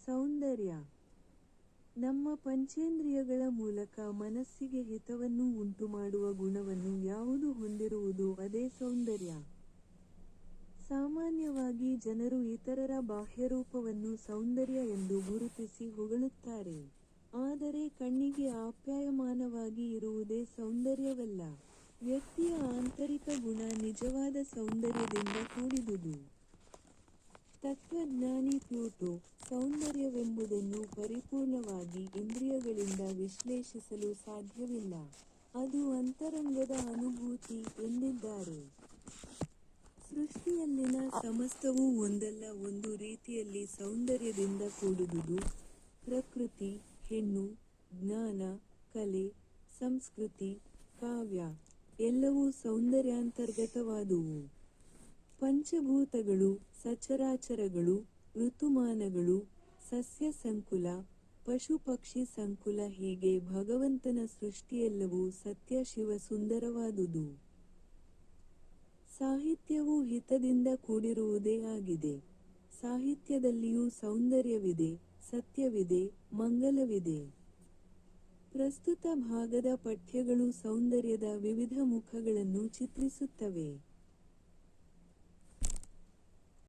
ಸೌಂದರ್ಯ. ನಮ್ಮ ಪಂಚೇಂದ್ರಿಯಗಳ ಮೂಲಕ ಮನಸ್ಸಿಗೆ ಹಿತವನ್ನು ಉಂಟುಮಾಡುವ ಗುಣವನ್ನು ಯಾವುದು ಹೊಂದಿರುವುದು ಅದೇ ಸೌಂದರ್ಯ. ಸಾಮಾನ್ಯವಾಗಿ ಜನರು ಇತರರ ಬಾಹ್ಯರೂಪವನ್ನು ಸೌಂದರ್ಯ ಎಂದು ಗುರುತಿಸಿ ಹೊಗಳುತ್ತಾರೆ. ಆದರೆ ಕಣ್ಣಿಗೆ ಆಪ್ಯಾಯಮಾನವಾಗಿ ಇರುವುದೇ ಸೌಂದರ್ಯವಲ್ಲ. ವ್ಯಕ್ತಿಯ ಆಂತರಿಕ ಗುಣ ನಿಜವಾದ ಸೌಂದರ್ಯದಿಂದ ಕೂಡಿದುದು. ತತ್ವಜ್ಞಾನಿ ಪ್ಲೂಟೋ ಸೌಂದರ್ಯವೆಂಬುದನ್ನು ಪರಿಪೂರ್ಣವಾಗಿ ಇಂದ್ರಿಯಗಳಿಂದ ವಿಶ್ಲೇಷಿಸಲು ಸಾಧ್ಯವಿಲ್ಲ. ಅದು ಅಂತರಂಗದ ಅನುಭೂತಿ ಎಂದಿದ್ದಾರೆ. ಸೃಷ್ಟಿಯಲ್ಲಿನ ಸಮಸ್ತವೂ ಒಂದಲ್ಲ, ಒಂದು ರೀತಿಯಲ್ಲಿ ಸೌಂದರ್ಯದಿಂದ ಕೂಡುವುದು ಪ್ರಕೃತಿ, ಹೆಣ್ಣು, ಜ್ಞಾನ, ಕಲೆ, ಸಂಸ್ಕೃತಿ, ಕಾವ್ಯ, ಎಲ್ಲವೂ ಸೌಂದರ್ಯಾಂತರ್ಗತವಾದುವು. ಪಂಚಭೂತಗಳು, ಸಚರಾಚರಗಳು, ಋತುಮಾನಗಳು ಸಸ್ಯ ಸಂಕುಲ ಪಶು ಪಕ್ಷಿ ಸಂಕುಲ ಹೀಗೆ ಭಗವಂತನ ಸೃಷ್ಟಿಯೆಲ್ಲವೂ ಸತ್ಯ ಶಿವ ಸುಂದರವಾದುದು. ಸಾಹಿತ್ಯವು ಹಿತದಿಂದ ಕೂಡಿರುವುದೇ ಆಗಿದೆ. ಸಾಹಿತ್ಯದಲ್ಲಿಯೂ ಸೌಂದರ್ಯವಿದೆ, ಸತ್ಯವಿದೆ, ಮಂಗಲವಿದೆ. ಪ್ರಸ್ತುತ ಭಾಗದ ಪಠ್ಯಗಳು ಸೌಂದರ್ಯದ ವಿವಿಧ ಮುಖಗಳನ್ನು ಚಿತ್ರಿಸುತ್ತವೆ.